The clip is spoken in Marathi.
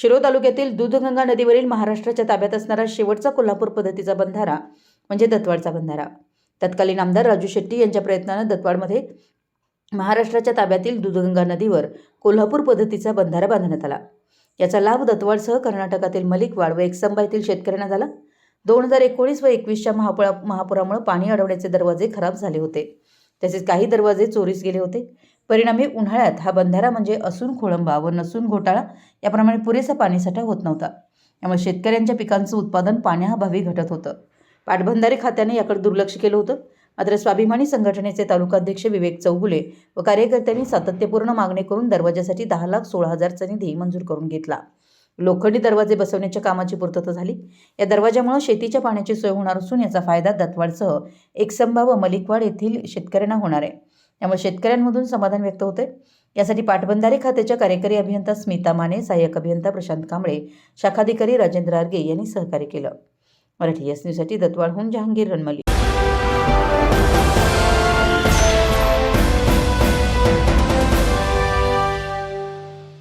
शिरोळ तालुक्यातील दूधगंगा नदीवरील महाराष्ट्राच्या ताब्यात असणारा शेवटचा कोल्हापूर पद्धतीचा बंधारा म्हणजे दत्तवाडचा बंधारा. तत्कालीन आमदार राजू शेट्टी यांच्या प्रयत्नानं दत्तवाडमध्ये महाराष्ट्राच्या ताब्यातील दूधगंगा नदीवर कोल्हापूर पद्धतीचा बंधारा बांधण्यात आला. याचा लाभ दत्तवाडसह कर्नाटकातील मलिकवाड व एकसंबा येथील शेतकऱ्यांना झाला. दोन हजार एकोणीस व एकवीसच्या महापुरा महापुरामुळे पाणी अडवण्याचे दरवाजे खराब झाले होते. तसेच काही दरवाजे चोरीस गेले होते. परिणामी उन्हाळ्यात हा बंधारा म्हणजे असून खोळंबा व नसून घोटाळा याप्रमाणे पुरेसा पाणीसाठा होत नव्हता. त्यामुळे शेतकऱ्यांच्या पिकांचं उत्पादन पाण्याअभावी घटत होतं. पाटबंधारे खात्याने याकडे दुर्लक्ष केलं होतं. मात्र स्वाभिमानी संघटनेचे तालुकाध्यक्ष विवेक चौगुले व कार्यकर्त्यांनी सातत्यपूर्ण मागणी करून दरवाजासाठी दहा लाख सोळा हजारचा निधी मंजूर करून घेतला. लोखंडी दरवाजे बसवण्याच्या कामाची पूर्तता झाली. या दरवाजामुळे शेतीच्या पाण्याची सोय होणार असून याचा फायदा दत्तवाडसह एकसंभा व मलिकवाड येथील शेतकऱ्यांना होणार आहे. त्यामुळे शेतकऱ्यांमधून समाधान व्यक्त होते यासाठी पाटबंधारे खात्याच्या कार्यकारी अभियंता स्मिता माने सहाय्यक अभियंता प्रशांत कांबळे शाखाधिकारी राजेंद्र आर्गे यांनी सहकार्य केलं. मराठी एस न्यूजसाठी दत्तवाडहून जहांगीर रणमली